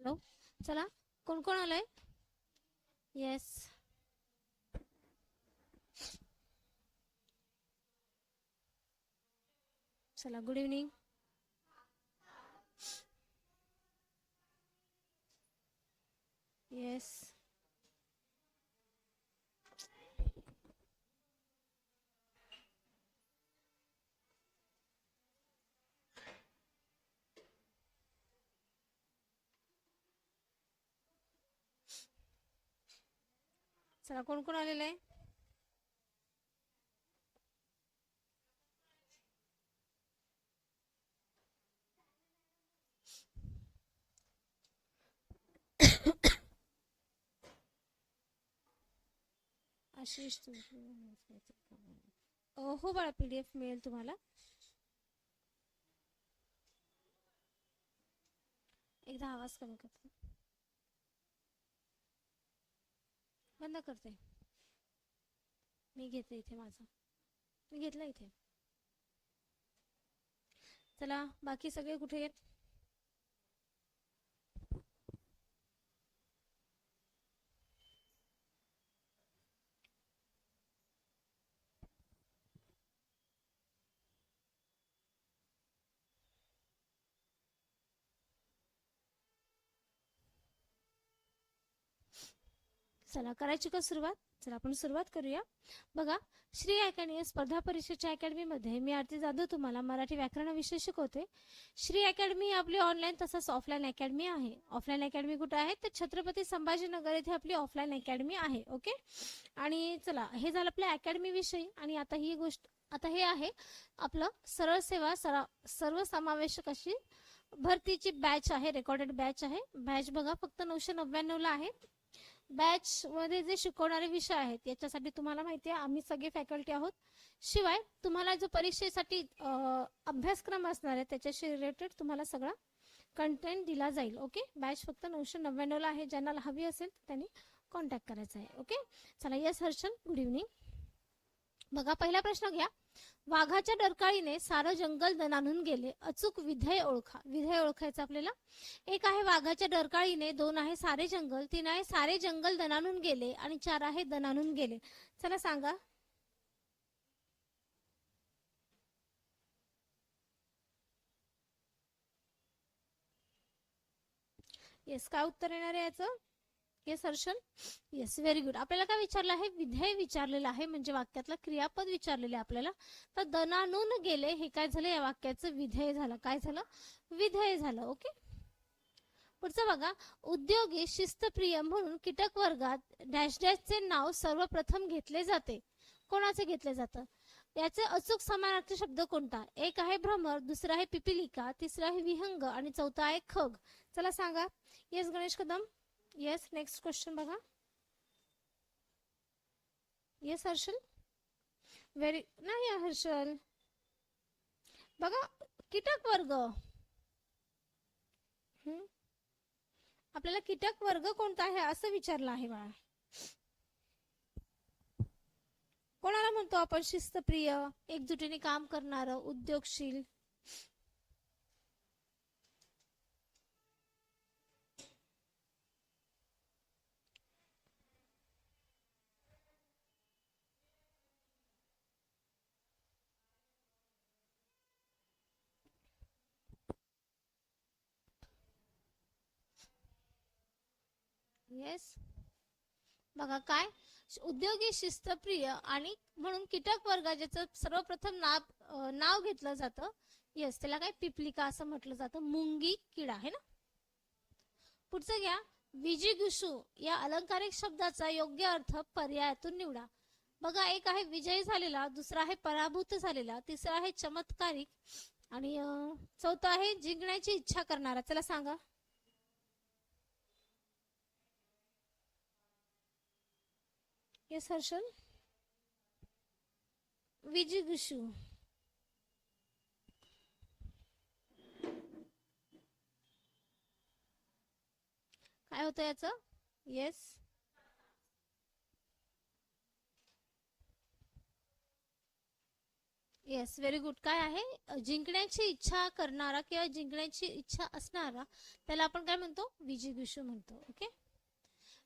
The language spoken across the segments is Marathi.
हॅलो चला कोण कोण आलंय? येस चला गुड इव्हनिंग येस चला कोण कोण आलेलं आहे? आशिष हो बाळा पी डी एफ मिळेल तुम्हाला. एकदा आवाज कमी करतो. बंद करते. मी घेते इथे माझं. मी घेतला इथे. चला बाकी सगळे कुठे आहेत? चला करायची का सुरुवात? चला आपण सुरुवात करूया. बघा श्री अकॅडमी स्पर्धा परीक्षेच्या अकॅडमीमध्ये मी आरती जाधव तुम्हाला मराठी व्याकरण विषय शिकवते. श्री अकॅडमी आपली ऑनलाईन तसंच ऑफलाईन अकॅडमी आहे. ऑफलाईन अकॅडमी कुठे आहे? तर छत्रपती संभाजीनगर येथे आपली ऑफलाईन अकॅडमी आहे ओके? आणि चला हे झालं आपल्या अकॅडमी विषयी. आणि आता ही गोष्ट आता हे आहे आपलं सरळ सेवा सरा सर्वसमावेशक अशी भरतीची बॅच आहे रेकॉर्डेड बॅच आहे. बॅच बघा फक्त नऊशे नव्याण्णवला आहे. बॅच मध्ये जे शिकवणारे विषय आहेत याच्यासाठी तुम्हाला माहिती आहे आम्ही सगळे फॅकल्टी आहोत. शिवाय तुम्हाला जो परीक्षेसाठी अभ्यासक्रम असणार आहे त्याच्याशी रिलेटेड तुम्हाला सगळा कंटेंट दिला जाईल ओके बॅच फक्त नऊशे नव्याण्णवला आहे ज्यांना हवी असेल त्यांनी कॉन्टॅक्ट करायचा आहे ओके चला येस हर्षल गुड इव्हनिंग बघा पहिला प्रश्न घ्या. वाघाच्या डरकाळीने सारं जंगल दणानून गेले. अचूक विधेय ओळखा. विधेय ओळखायचं आपल्याला? एक आहे वाघाच्या डरकाळीने दोन आहे सारे जंगल तीन आहे सारे जंगल दणानून गेले आणि चार आहे दणानून गेले. चला सांगा. येस काय उत्तर येणार आहे याचं? Yes Harshal yes very good आपल्याला काय विचारलं आहे? विधेय विचारलेलं आहे म्हणजे वाक्यातलं क्रियापद विचारलेलं आहे आपल्याला. तर दनानून गेले हे काय झालं? या वाक्याचं विधेय झालं. काय झालं? विधेय झालं ओके पुढचं बघा. उद्योगी शिस्तप्रिय म्हणून कीटक वर्गात डॅश डॅशचे नाव सर्वप्रथम घेतले जाते. कोणाचे घेतले जातं? याचे अचूक समानार्थी शब्द कोणता? एक आहे भ्रमर दुसरा आहे पिपिलिका तिसरा आहे विहंग आणि चौथा आहे खग. चला सांगा. Yes Ganesh Kadam. Yes next question बघा येस हर्षल व्हेरी नाही हर्षल बघा कीटक वर्ग हम्म आपल्याला कीटक वर्ग कोणता आहे असं विचारलं आहे बाळा कोणाला म्हणतो आपण शिस्तप्रिय एकजुटीने काम करणार उद्योगशील येस बघा काय? उद्योगी शिस्तप्रिय आणि म्हणून कीटक वर्गाचे सर्वप्रथम नाव नाव घेतलं जातं. येस त्याला काय? पिपलिका असं म्हटलं जातं. मुंगी किडा आहे ना? पुढचं घ्या. विजिगुषू या अलंकारिक शब्दाचा योग्य अर्थ पर्यायातून निवडा. बघा एक आहे विजयी झालेला दुसरा आहे पराभूत झालेला तिसरा आहे चमत्कारिक आणि चौथा आहे जिंकण्याची इच्छा करणारा. त्याला सांगा. येस हर्षल विजिगुषू काय होतं याचं? येस येस व्हेरी गुड काय आहे? जिंकण्याची इच्छा करणारा किंवा जिंकण्याची इच्छा असणारा त्याला आपण काय म्हणतो? विजिगीषू म्हणतो ओके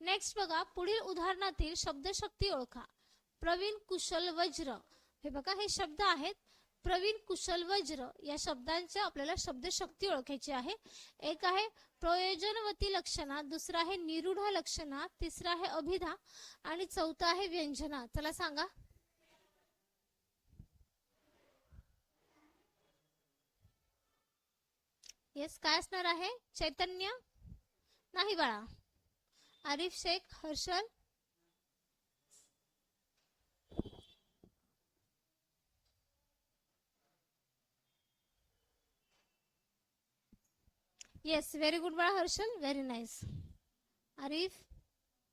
नेक्स्ट बघा पुढील उदाहरणातील शब्दशक्ती ओळखा. प्रवीण कुशल वज्र. हे बघा हे शब्द आहेत. प्रवीण कुशल वज्र या शब्दांच्या आपल्याला शब्दशक्ती ओळखायची आहे. एक आहे प्रयोजनवती लक्षणा दुसरा आहे निरूढ लक्षणा तिसरा आहे अभिधा आणि चौथा आहे व्यंजना. चला सांगा. येस काय असणार आहे? चैतन्य? नाही बाळा. Arif Shaikh Harshal? Yes very good बाळा Harshal. Very nice Arif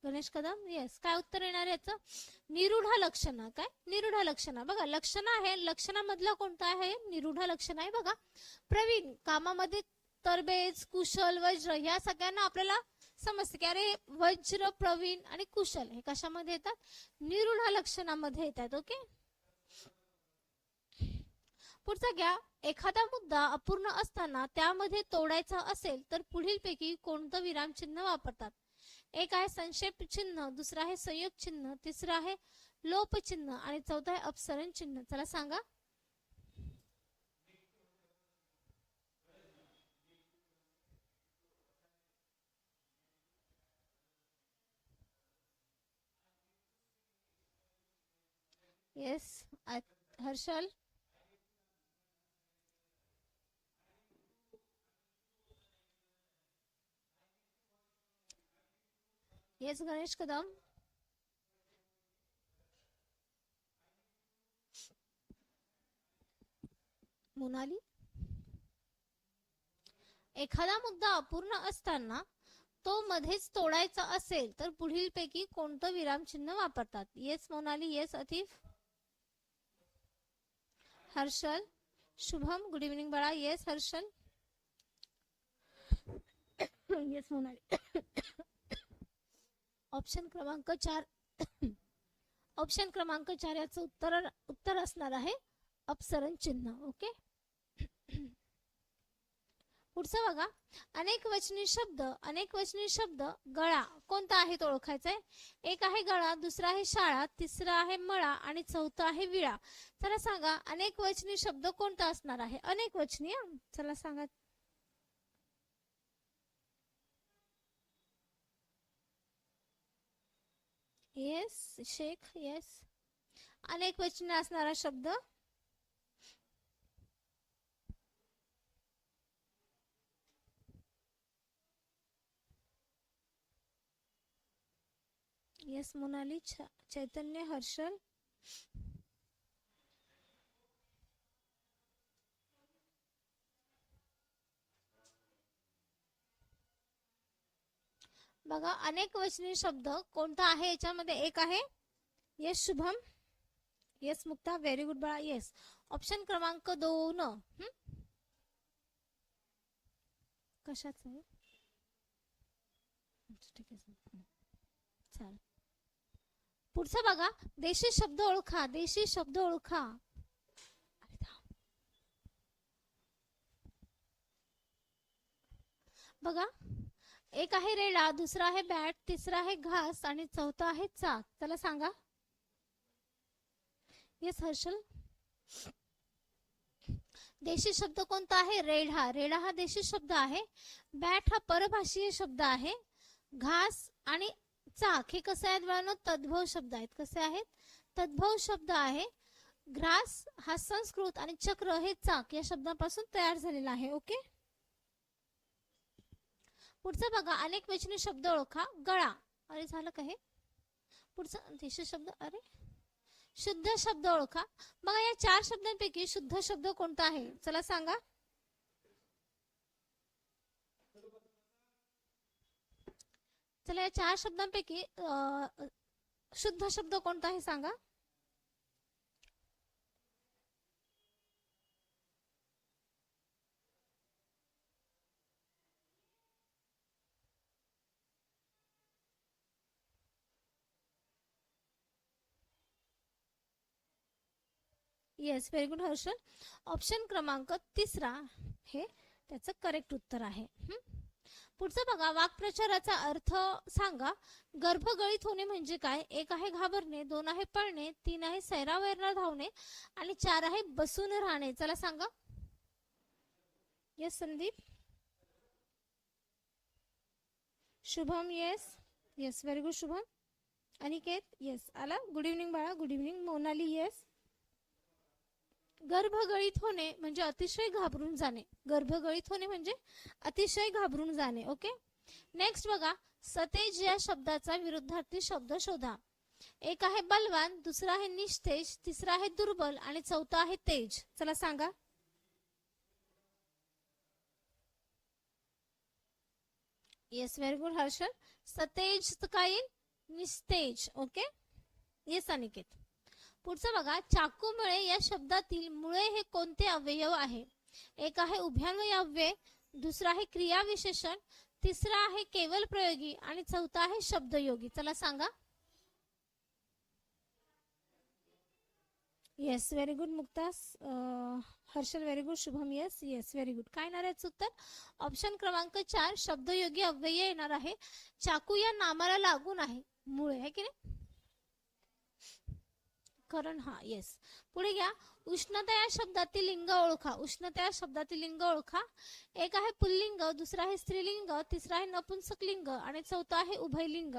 Ganesh Kadam? Yes काय उत्तर येणार याचं? निरूढ लक्षण काय? निरूढ लक्षण. बघा लक्षण आहे लक्षणामधलं कोणतं आहे? निरूढ लक्षण आहे बघा. प्रवीण कामामध्ये तरबेज कुशल वज्र ह्या सगळ्यांना आपल्याला समजते की अरे वज्र प्रवीण आणि कुशल हे कशामध्ये येतात? निरूढ लक्षणामध्ये येतात ओके? पुढचा घ्या. एखादा मुद्दा अपूर्ण असताना त्यामध्ये तोडायचा असेल तर पुढीलपैकी कोणतं विरामचिन्ह वापरतात? एक आहे संक्षेप चिन्ह दुसरा आहे संयोग चिन्ह तिसरं आहे लोप चिन्ह आणि चौथा आहे अपसरण चिन्ह. चला सांगा. येस हर्षल येस गणेश कदम मोनाली एखादा मुद्दा अपूर्ण असताना तो मध्येच तोडायचा असेल तर पुढीलपैकी कोणतं विरामचिन्ह वापरतात? Yes Monali yes Atif Harshal Shubham good evening बाळा. Yes Harshal. Yes Monali. Option क्रमांक चार. ऑप्शन क्रमांक चार याचं उत्तर उत्तर असणार आहे अपसरण चिन्ह ओके पुढचं बघा अनेक वचनी शब्द अनेक वचनी शब्द गळा. कोणता आहे तो ओळखायचा आहे? एक आहे गळा दुसरा आहे शाळा तिसरा आहे मळा आणि चौथा आहे विळा. चला सांगा अनेक वचनी शब्द कोणता असणार आहे? अनेक वचनी चला सांगा. येस शेख येस अनेक वचने असणारा शब्द? येस मोनाली चैतन्य हर्षल बघा अनेक वचनी शब्द. कोणता आहे? याच्यामध्ये एक आहे. Yes Shubham. Yes Mukta. Very good बाळा. येस ऑप्शन क्रमांक दोन. कशाच? ठीक आहे. चालेल. पुढचा बघा देशी शब्द ओळखा देशी शब्द ओळखा. बघा एक आहे रेडा दुसरा आहे बॅट तिसरा आहे घास आणि चौथा आहे चाक. त्याला सांगा. येस हर्षल देशी शब्द कोणता आहे? रेढा. रेडा हा देशी शब्द आहे. बॅट हा परभाषीय शब्द आहे. घास आणि चाक हे कसे आहेत बाळांनो? तद्भव शब्द आहेत. कसे आहेत? तद्भव शब्द आहे ग्रास हा संस्कृत आणि चक्र हे चाक या शब्दापासून तयार झालेला आहे. ओके? पुढचं बघा अनेक वचनी शब्द ओळखा. गळा. अरे झालं का हे? पुढचं शब्द अरे? शुद्ध शब्द ओळखा. बघा या चार शब्दांपैकी शुद्ध शब्द कोणता आहे? चला सांगा. चला या चार शब्दांपैकी अं, शुद्ध शब्द कोणता आहे सांगा? Yes very good Harshal option क्रमांक तिसरा हे त्याचं करेक्ट उत्तर आहे. हम्म पुढचं बघा वाक्प्रचाराचा अर्थ सांगा. गर्भगळीत होणे म्हणजे काय? एक आहे घाबरणे दोन आहे पळणे तीन आहे सैरावैरला धावणे आणि चार आहे बसून राहणे. चला सांगा. Yes Sandeep? Shubham yes yes very good Shubham. Aniket? Yes आला? गुड इव्हनिंग बाळा. गुड इव्हनिंग मोनाली येस गर्भगळीत होणे म्हणजे अतिशय घाबरून जाणे. गर्भगळीत होणे म्हणजे अतिशय घाबरून जाणे ओके? नेक्स्ट बघा सतेज या शब्दाचा विरुद्धार्थी शब्द शोधा. एक आहे बलवान दुसरा आहे निस्तेज तिसरा आहे दुर्बल आणि चौथा आहे तेज. चला सांगा. Yes very good Harshal. सतेज काय येईल? निस्तेज ओके? येस अनिकेत. पुढचं बघा चाकूमुळे या शब्दातील मुळे हे कोणते अवयव आहे? एक आहे उभ्यान्वयी अव्यय दुसरा आहे क्रियाविशेषण तिसरा आहे केवल प्रयोगी आणि चौथा आहे शब्दयोगी. चला सांगा. येस व्हेरी गुड मुक्तास. अं, Harshal very good Shubham yes yes very good काय येणार आहे उत्तर? ऑप्शन क्रमांक चार शब्दयोगी अव्यय येणार आहे. चाकू या नामाला लागून आहे मुळे आहे की नाही? करण हा येस पुढे घ्या. उष्णता या शब्दातील लिंग ओळखा. उष्णता या शब्दातील लिंग ओळखा. एक आहे पुल्लिंग दुसरा आहे स्त्रीलिंग तिसरा आहे नपुंसक लिंग आणि चौथा आहे उभयलिंग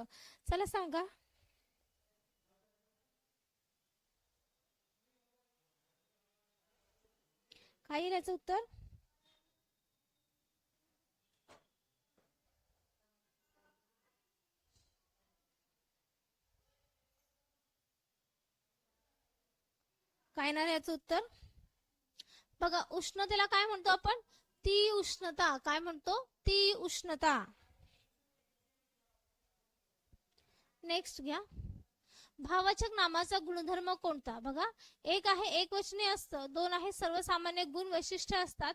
चला सांगा. काय येईल याचं उत्तर? काय येणार याचं उत्तर? बघा उष्णतेला काय म्हणतो आपण? ती उष्णता. काय म्हणतो? ती उष्णता. नेक्स्ट घ्या. भावाचक नामाचा गुणधर्म कोणता? बघा एक आहे एकवचने असतं दोन आहे सर्वसामान्य गुण वैशिष्ट्य असतात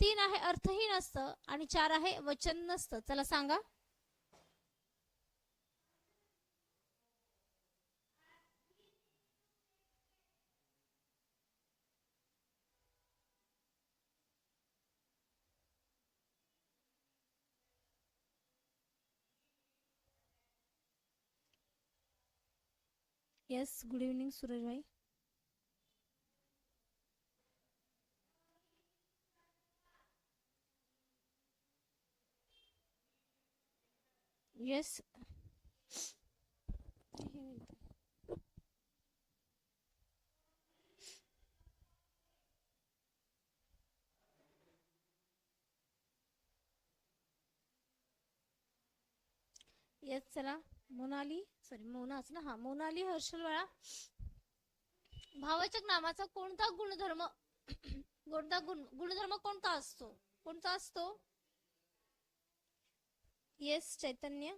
तीन आहे अर्थहीन असतं आणि चार आहे वचन नसतं. चला सांगा. Yes good evening Surajbhai yes yes चला मोनाली? सॉरी मोनाच ना? हा मोनाली हर्षल वाळा भावाचक नामाचा कोणता गुणधर्म कोणता गुण गुणधर्म कोणता असतो? कोणता असतो? येस चैतन्य.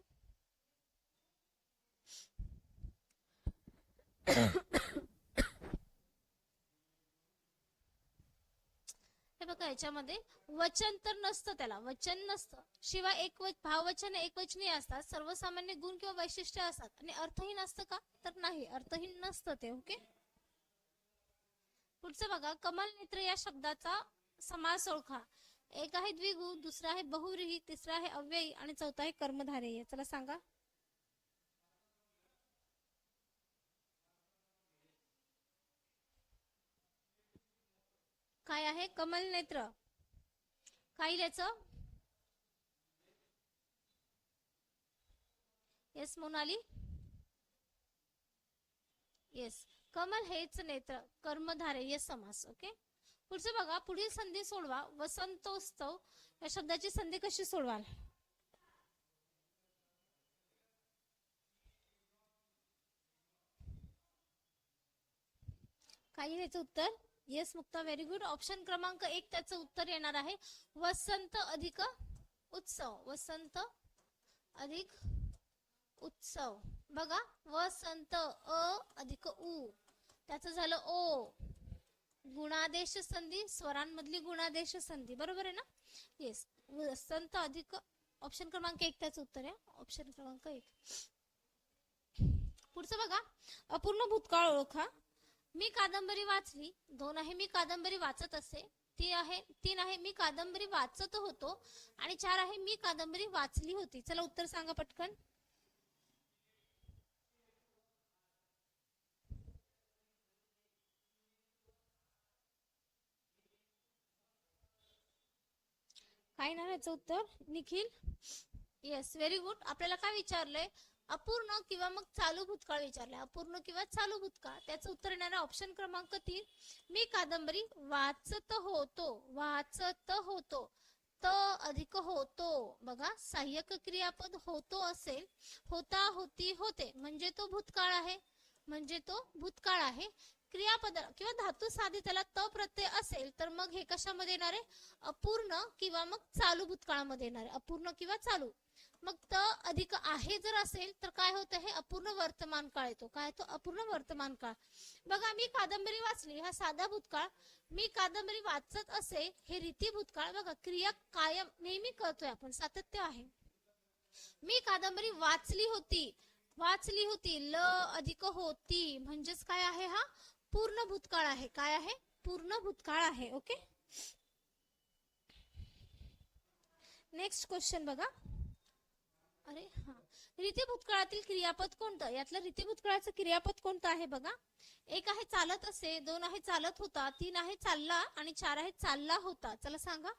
बघा याच्यामध्ये वचन तर नसतं त्याला वचन नसतं. शिवाय एक वच- भाववचन एकवचनी असतात सर्वसामान्य गुण किंवा वैशिष्ट्य असतात. आणि अर्थहीन असतं का? तर नाही अर्थहीन नसतं ते ओके? पुढचं बघा कमल नेत्र या शब्दाचा समास ओळखा. एक आहे द्विगु दुसरा आहे बहुरीही तिसरा आहे अव्ययी आणि चौथा आहे कर्मधारे चला सांगा. काय आहे? कमल नेत्र. काय याच येस मोनाली? येस कमल हेच नेत्र. कर्मधारे येस समास ओके पुढचं बघा. पुढील संधी सोडवा. वसंतोत्सव. या शब्दाची संधी कशी सोडवाल? काही याचं उत्तर? Yes Mukta very good option क्रमांक एक त्याचं उत्तर येणार आहे. वसंत अधिक उत्सव. वसंत अधिक उत्सव. बघा वसंत अ अधिक उ. त्याचं झालं ओ. गुणादेश संधी स्वरांमधली गुणादेश संधी. बरोबर आहे ना? येस वसंत अधिक ऑप्शन क्रमांक एक त्याचं उत्तर आहे. ऑप्शन क्रमांक एक. पुढचं बघा. अपूर्ण भूतकाळ ओळखा मी कादंबरी वाचली दोन आहे मी कादंबरी वाचत असे ती आहे तीन आहे मी कादंबरी वाचत होतो आणि चार आहे मी कादंबरी वाचली होती. चला उत्तर सांगा पटकन. काय ना याचं उत्तर? निखिल? येस व्हेरी गुड आपल्याला काय विचारलंय? अपूर्ण किंवा मग चालू भूतकाळ विचारलंय अपूर्ण किंवा चालू भूतकाळ. त्याचं उत्तर येणार ऑप्शन क्रमांक तीन. मी कादंबरी वाचत होतो. वाचत होतो. त अधिक होतो. बघा सहाय्यक क्रियापद होतो असेल होता होती होते. म्हणजे तो भूतकाळ आहे. म्हणजे तो भूतकाळ आहे. क्रियापद किंवा धातू साधी त्याला त प्रत्यय असेल तर मग हे कशामध्ये येणार आहे? अपूर्ण किंवा मग चालू भूतकाळामध्ये येणार आहे. अपूर्ण किंवा चालू. मग त अधिक आहे जर असेल तर काय होतं? हे अपूर्ण वर्तमान काळ येतो. काय? तो अपूर्ण वर्तमान काळ. बघा मी कादंबरी वाचली. हा साधा भूतकाळ. मी कादंबरी वाचत असे हे रीती भूतकाळ बघा क्रिया कायम नेहमी करतोय आपण. सातत्य आहे. मी कादंबरी वाचली होती. वाचली होती. ल अधिक होती. म्हणजेच काय आहे हा? पूर्ण भूतकाळ आहे. काय आहे? पूर्ण भूतकाळ आहे. ओके? नेक्स्ट क्वेश्चन बघा. अरे हा. रीती भूतकाळातील क्रियापद कोणतं? यातलं रीती भूतकाळाचं क्रियापद कोणतं आहे बघा? एक आहे चालत असे दोन आहे चालत होता तीन आहे चालला आणि चार आहे चालला होता. चला सांगा.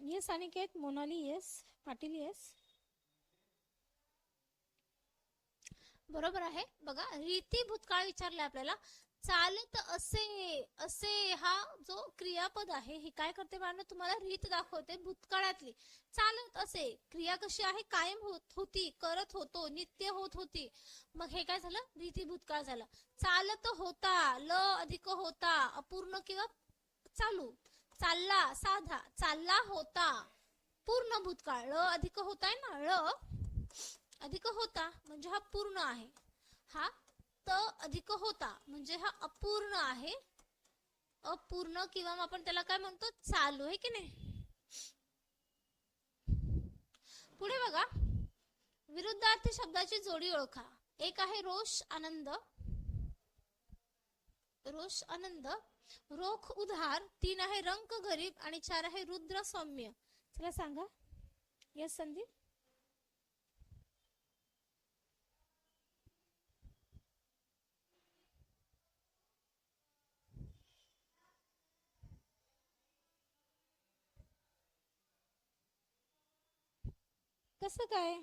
Yes Aniket Monali yes Patil yes बरोबर आहे. बघा रीती भूतकाळ विचारलाय आपल्याला. चालत असे असे हा जो क्रियापद आहे हे काय करते बाळांनो? तुम्हाला रीत दाखवते भूतकाळातली. चालत असे क्रिया कशी आहे? कायम होत होती करत होतो नित्य होत होती. मग हे काय झालं? रीती भूतकाळ झालं. चालत होता ल अधिक होता अपूर्ण किंवा चालू. चालला साधा. चालला होता पूर्ण भूतकाळ. ल अधिक होताय ना ळ अधिक होता म्हणजे हा पूर्ण आहे. हा त अधिक होता. म्हणजे हा अपूर्ण आहे. अपूर्ण किंवा मग आपण त्याला काय म्हणतो? चालू आहे की नाही? पुढे बघा. विरुद्धार्थी शब्दाची जोडी ओळखा. एक आहे रोष आनंद. रोष आनंद. रोख उधार. तीन आहे रंक गरीब. आणि चार आहे रुद्र सौम्य. चला सांगा. यस संदीप? कसं काय?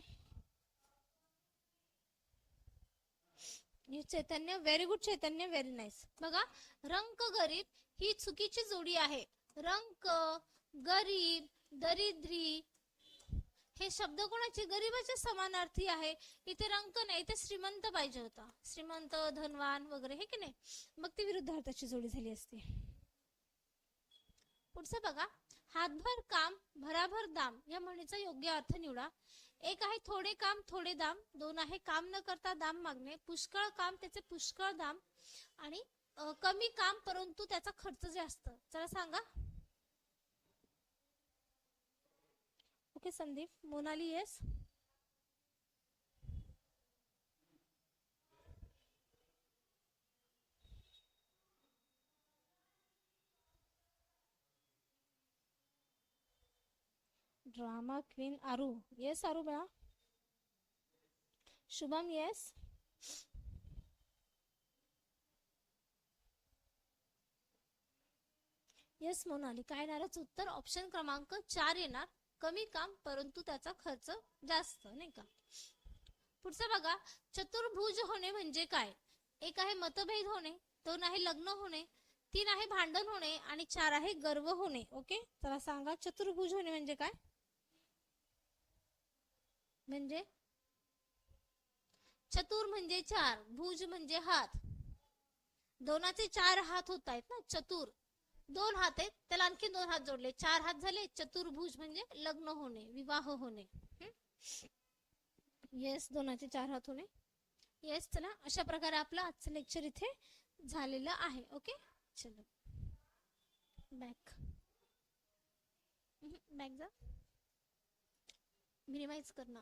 Chaitanya very good Chaitanya very nice बघा रंक गरीब ही चुकीची जोडी आहे. रंक गरीब दरिद्री हे शब्द कोणाचे? गरीबाचे समानार्थी आहे. इथे रंक नाही इथे श्रीमंत पाहिजे होता. श्रीमंत धनवान वगैरे हे की नाही? मग ती विरुद्धार्थाची जोडी झाली असते. पुढचं बघा. हातभर काम भराभर दाम या म्हणीचा योग्य अर्थ निवडा. एक आहे थोडे काम थोडे दाम. दोन आहे काम न करता दाम मागणे. पुष्कळ काम त्याचे पुष्कळ दाम. आणि कमी काम परंतु त्याचा खर्च जास्त. चला सांगा. Okay Sandeep. Monali yes drama queen Aaru yes Aaru बाळा शुभम येस येस मोनाली काय येणारच उत्तर? ऑप्शन क्रमांक चार येणार. कमी काम परंतु त्याचा खर्च जास्त नाही का? पुढचं बघा. चतुर्भुज होणे म्हणजे काय? एक आहे मतभेद होणे दोन आहे लग्न होणे तीन आहे भांडण होणे आणि चार आहे गर्व होणे. ओके? चला सांगा चतुर्भुज होणे म्हणजे काय? म्हणजे? चतुर म्हणजे चार भुज म्हणजे हात. दोनाचे चार हात होत आहेत ना चतुर. दोन हात आहेत त्याला आणखी दोन हात जोडले. चार हात झाले चतुर्भुज म्हणजे लग्न होणे विवाह होणे. येस दोनाचे चार हात होणे. येस चला अशा प्रकारे आपलं आजचं लेक्चर इथे झालेलं आहे ओके चलो. बॅक बॅक जा. मिनिमाइज करणं.